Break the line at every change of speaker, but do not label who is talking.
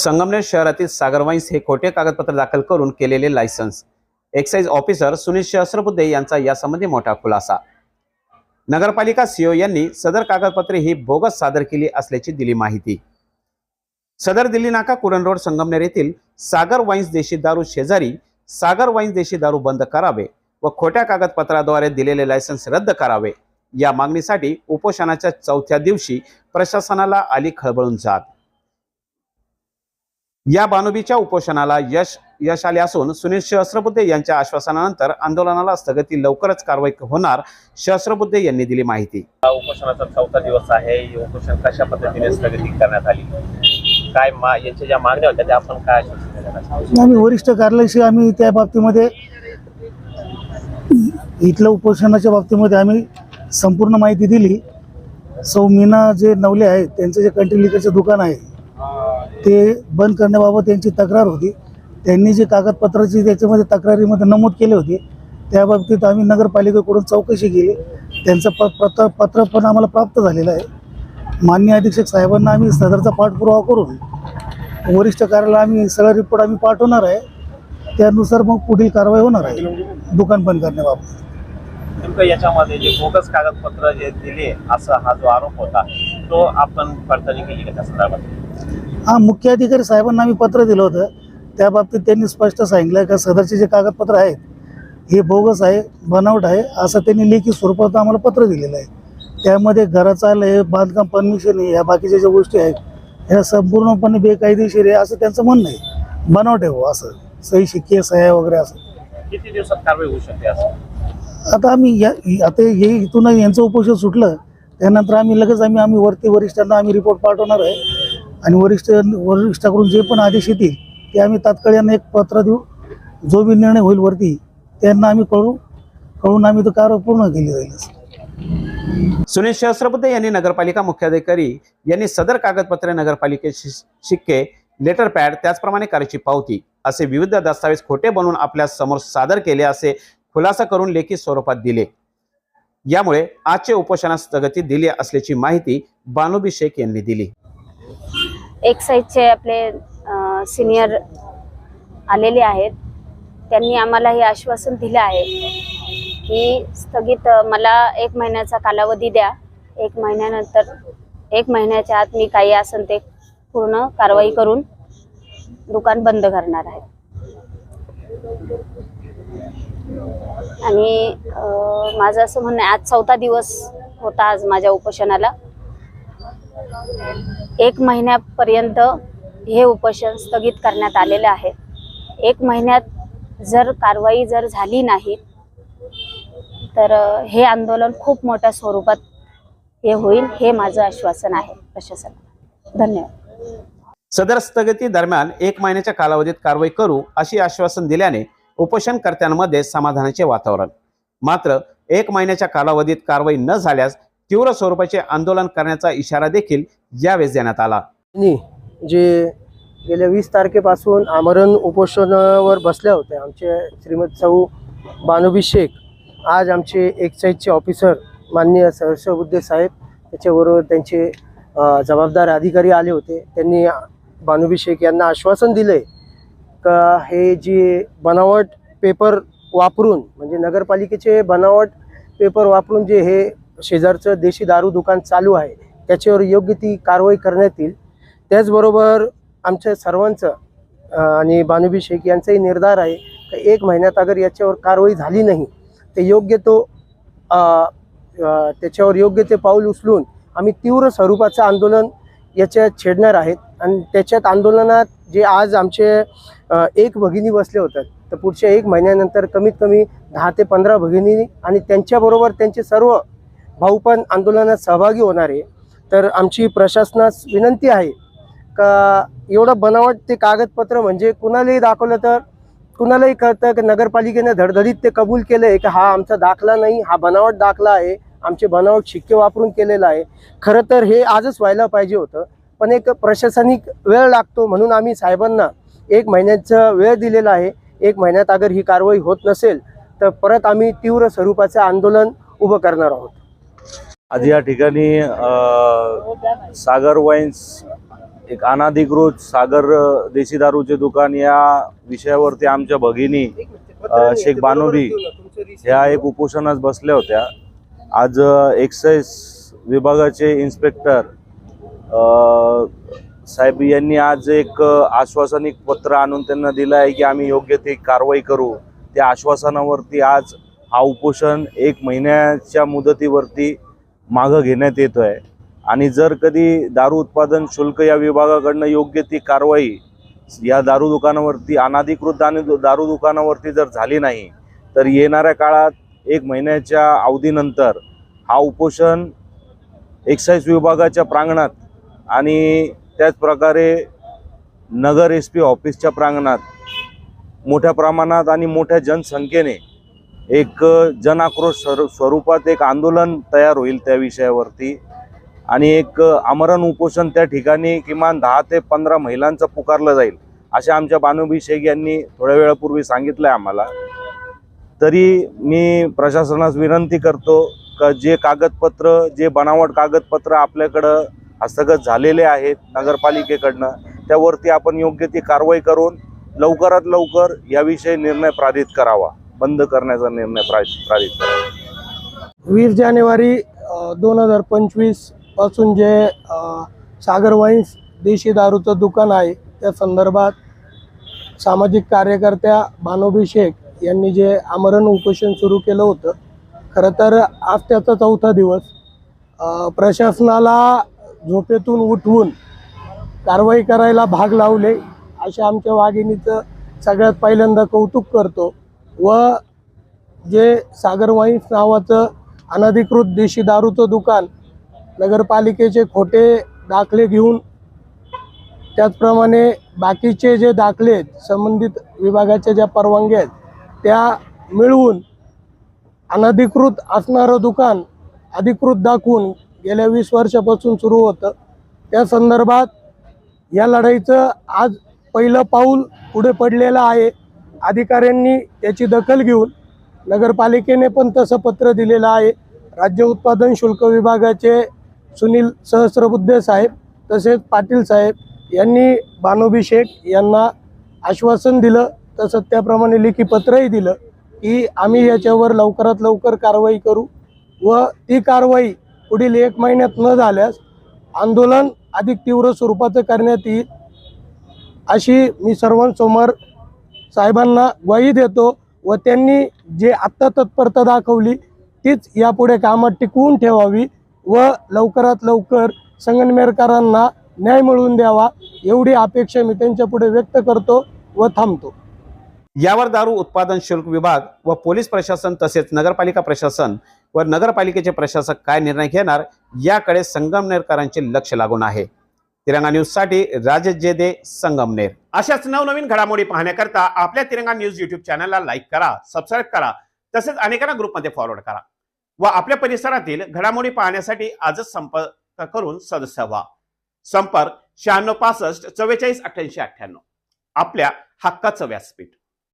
संगमनेर शहरातील सागर वाईन्स हे खोटे कागदपत्र दाखल करून केलेले licence. Excise officer Sunil Sahasrabuddhe यांचा यासंबंधी मोठा खुलासा. नगरपालिका सीओ यांनी सदर कागदपत्रे ही बोगस सादर केली असल्याची दिली माहिती. सदर दिल्ली नाका कुरण रोड संगमनेर येथील सागर वाईन्स देशी दारू शेजारी सागर वाईन्स देशी दारू बंद करावे व खोट्या कागदपत्राद्वारे दिलेले लायसन्स रद्द करावे. या मागणीसाठी उपोषणाच्या चौथ्या दिवशी प्रशासनाला आली खळबळून जात या बानुबीच्या उपोषणाला यश यश आले असून सुनील सहस्रबुद्धे यांच्या आश्वासनानंतर आंदोलनाला स्थगिती लवकरच कारवाई होणार सहस्रबुद्धे यांनी दिली माहिती.
उपोषणाचा चौथा दिवस आहे. हे उपोषण कशा पद्धतीने स्थगिती करण्यात आली? काय मा यांच्या ज्या मागण्या होत्या त्या आपण काय?
आम्ही वरिष्ठ कार्यालयाशी आम्ही त्या बाबतीमध्ये इथल्या उपोषणाच्या बाबतीमध्ये आम्ही संपूर्ण माहिती दिली. सौ मीना जे नवले आहेत त्यांचं जे कंटिलिकाचं दुकान आहे ते बंद करण्याबाबत त्यांची तक्रार होती. त्यांनी जी कागदपत्राची त्याच्यामध्ये तक्रारीमध्ये नमूद केले होते त्या बाबतीत आम्ही नगरपालिकेकडून चौकशी केली. त्यांचं प पत्र पत्र पण आम्हाला प्राप्त झालेलं आहे. मान्य अधीक्षक साहेबांना आम्ही सदरचा पाठपुरावा करून वरिष्ठ कार्यालयाला आम्ही सगळा रिपोर्ट आम्ही पाठवणार आहे. त्यानुसार मग पुढील कारवाई होणार आहे दुकान बंद करण्याबाबत.
नेमकं याच्यामध्ये जे बोगस कागदपत्र जे दिले असा हा जो आरोप होता तो आपण पडताळणी केली का त्या संदर्भात?
हा मुख्य अधिकारी साहेबांना आम्ही पत्र दिलं होतं. त्या बाबतीत त्यांनी स्पष्ट सांगितलं का सदरचे जे कागदपत्र आहेत हे बोगस आहे बनावट आहे असं त्यांनी लेखी स्वरूपात आम्हाला पत्र दिलेलं आहे. त्यामध्ये घराचं आहे बांधकाम परमिशन आहे या बाकीच्या ज्या गोष्टी आहेत ह्या संपूर्णपणे बेकायदेशीर आहे असं त्यांचं म्हणणं आहे. बनावट आहे हो असं. सही शिक्के सह्या वगैरे असं.
किती दिवसात कारवाई होऊ शकते असं?
आता आम्ही या आता हे इथून यांचं उपोषण सुटलं त्यानंतर आम्ही लगेच आम्ही आम्ही वरती वरिष्ठांना आम्ही रिपोर्ट पाठवणार आहे. आणि वरिष्ठ वरिष्ठाकडून जे पण आदेश येतील ते आम्ही तात्काळ यांना एक पत्र देऊ. जो बी निर्णय होईल वरती त्यांना आम्ही कळू कळून आम्ही तो कारवाई पूर्ण केली जाईल
सुनील सहस्रबुद्धे यांनी नगरपालिका मुख्याधिकारी यांनी सदर कागदपत्रे नगरपालिकेचे शिक्के लेटर पॅड त्याचप्रमाणे कारची पावती असे विविध दस्तावेज खोटे बनवून आपल्यासमोर सादर केले असे खुलासा करून लेखी स्वरूपात दिले. यामुळे आजचे उपोषणास स्थगिती दिली असल्याची माहिती बानुबी शेख यांनी दिली.
एक्साईजचे आपले सिनियर आलेले आहेत. त्यांनी आम्हाला हे आश्वासन दिलं आहे की स्थगित मला एक महिन्याचा कालावधी द्या. एक महिन्यानंतर एक महिन्याच्या आत मी काही असेल ते पूर्ण कारवाई करून दुकान बंद करणार आहे. आणि माझं असं म्हणणं आहे आज चौथा दिवस होता आज माझ्या उपोषणाला. एक महिन्यापर्यंत हे उपोषण स्थगित करण्यात आलेलं आहे. एक महिन्यात जर कारवाई जर झाली नाही तर हे आंदोलन खूप मोठ्या स्वरूपात हे होईल हे माझं आश्वासन आहे प्रशासनाला. धन्यवाद.
सदर स्थगिती दरम्यान एक महिन्याच्या कालावधीत कारवाई करू अशी आश्वासन दिल्याने उपोषणकर्त्यांमध्ये समाधानाचे वातावरण. मात्र एक महिन्याच्या कालावधीत कारवाई न झाल्यास तीव्र स्वरूपाचे आंदोलन करण्याचा इशारा देखील यावेळेस देण्यात आला.
नी जे गेल्या वीस तारखेपासून आमरण उपोषणावर बसल्या होत्या आमचे श्रीमती साऊ बानुबी शेख आज आमचे एक्साईजचे ऑफिसर माननीय सहर्षबुद्धे साहेब त्याच्याबरोबर त्यांचे जबाबदार अधिकारी आले होते. त्यांनी बानुबी शेख यांना आश्वासन दिले का हे जे बनावट पेपर वापरून म्हणजे नगरपालिकेचे बनावट पेपर वापरून जे हे शेजारचं देशी दारू दुकान चालू आहे त्याच्यावर योग्य ती कारवाई करण्यात येईल. त्याचबरोबर आमच्या सर्वांचं आणि बानुबी शेख यांचाही निर्धार आहे की एक महिन्यात अगर याच्यावर कारवाई झाली नाही तर योग्य तो त्याच्यावर योग्य ते पाऊल उचलून आम्ही तीव्र स्वरूपाचं आंदोलन याच्यात छेडणार आहेत. आणि त्याच्यात आंदोलनात जे आज आमचे एक भगिनी बसले होतात तर पुढच्या एक महिन्यानंतर कमीत कमी दहा ते पंधरा भगिनी आणि त्यांच्याबरोबर त्यांचे सर्व भाऊ पण आंदोलनात सहभागी होणार आहे तर आमची प्रशासनास विनंती आहे का एवढं बनावट ते कागदपत्र म्हणजे कुणालाही दाखवलं तर कुणालाही कळतं की नगरपालिकेने धडधडीत ते कबूल केलं आहे की हा आमचा दाखला नाही हा बनावट दाखला आहे आमचे बनावट शिक्के वापरून केलेला आहे. खरं तर हे आजच व्हायला पाहिजे होतं पण एक प्रशासनिक वेळ लागतो म्हणून आम्ही साहेबांना एक महिन्याचा वेळ दिलेला आहे एक महिन्यात अगर ही कारवाई होत नसेल तर परत आम्ही तीव्र स्वरूपाचं आंदोलन उभं करणार आहोत.
आज या ठिकाणी सागर वाईन्स एक अनाधिकृत सागर देशी दारूचे दुकान या विषयावरती आमच्या भगिनी शेख बानोबी ह्या एक उपोषणास बसल्या होत्या. आज एक्साईज विभागाचे इन्स्पेक्टर साहेब यांनी आज एक आश्वासनिक पत्र आणून त्यांना दिलं आहे की आम्ही योग्य ते कारवाई करू. त्या आश्वासनावरती आज हा उपोषण एक महिन्याच्या मुदतीवरती मागं घेण्यात येतो आहे आणि जर कधी दारू उत्पादन शुल्क या विभागाकडनं योग्य ती कारवाई या दारू दुकानावरती अनाधिकृत दारू दारू दुकानावरती जर झाली नाही तर येणाऱ्या काळात एक महिन्याच्या अवधीनंतर हा उपोषण एक्साईज विभागाच्या प्रांगणात आणि त्याचप्रकारे नगर एस पी ऑफिसच्या प्रांगणात मोठ्या प्रमाणात आणि मोठ्या जनसंख्येने एक जनआक्रोश स्वरूपात एक आंदोलन तयार होईल त्या विषयावरती. आणि एक आमरण उपोषण त्या ठिकाणी किमान दहा ते पंधरा महिलांचं पुकारलं जाईल अशा आमच्या बानुबी शेख यांनी थोड्या वेळापूर्वी सांगितलं आहे आम्हाला. तरी मी प्रशासनास विनंती करतो का जे कागदपत्र जे बनावट कागदपत्र आपल्याकडं हस्तगत झालेले आहेत नगरपालिकेकडनं त्यावरती आपण योग्य ती कारवाई करून लवकरात लवकर याविषयी निर्णय पारित करावा. बंद करण्याचा निर्णय पारित
वीस जानेवारी दोन हजार पंचवीसपासून जे सागर वाईन्स देशी दारूचं दुकान आहे त्या संदर्भात सामाजिक कार्यकर्त्या भानोबी शेख यांनी जे आमरण उपोषण सुरू केलं होतं खरं तर आज त्याचा चौथा दिवस. प्रशासनाला झोपेतून उठवून कारवाई करायला भाग लावले अशा आमच्या वाघिणीचं सगळ्यात पहिल्यांदा कौतुक करतो. व जे सागर वाईन्स नावाचं अनधिकृत देशी दारूचं दुकान नगरपालिकेचे खोटे दाखले घेऊन त्याचप्रमाणे बाकीचे जे दाखले आहेत संबंधित विभागाच्या ज्या परवानग्या आहेत त्या मिळवून अनधिकृत असणारं दुकान अधिकृत दाखवून गेल्या वीस वर्षापासून सुरू होतं. त्या संदर्भात या लढाईचं आज पहिलं पाऊल पुढे पडलेलं आहे. अधिकाऱ्यांनी त्याची दखल घेऊन नगरपालिकेने पण तसं पत्र दिलेलं आहे. राज्य उत्पादन शुल्क विभागाचे सुनील सहस्रबुद्धे साहेब तसेच पाटील साहेब यांनी बानोबी शेख यांना आश्वासन दिलं तसंच त्याप्रमाणे लेखी पत्रही दिलं की आम्ही याच्यावर लवकरात लवकर कारवाई करू व ती कारवाई पुढील एक महिन्यात न झाल्यास आंदोलन अधिक तीव्र स्वरूपाचं करण्यात येईल अशी मी सर्वांसमोर साहेबांना ग्वाही देतो व त्यांनी जे आत्ता तत्परता दाखवली तीच यापुढे कामात टिकवून ठेवावी व लवकरात लवकर संगनमेरकरांना न्याय मिळवून द्यावा एवढी अपेक्षा मी त्यांच्यापुढे व्यक्त करतो व थांबतो.
यावर दारू उत्पादन शुल्क विभाग व पोलीस प्रशासन तसेच नगरपालिका प्रशासन व नगरपालिकेचे प्रशासक काय निर्णय घेणार याकडे संगमनेरकरांचे लक्ष लागून आहे. तिरंगा न्यूजसाठी राजेश जेदे संगमनेर अशाच नवनवीन घडामोडी पाहण्याकरता आपल्या तिरंगा न्यूज युट्यूब चॅनलला लाईक करा सबस्क्राईब करा तसेच अनेकांना ग्रुपमध्ये फॉरवर्ड करा. व आपल्या परिसरातील घडामोडी पाहण्यासाठी आजच संपर्क करून सदस्य व्हा. संपर्क शहाण्णव पासष्ट चव्वेचाळीस अठ्ठ्याऐंशी अठ्ठ्याण्णव. आपल्या हक्काचं व्यासपीठ.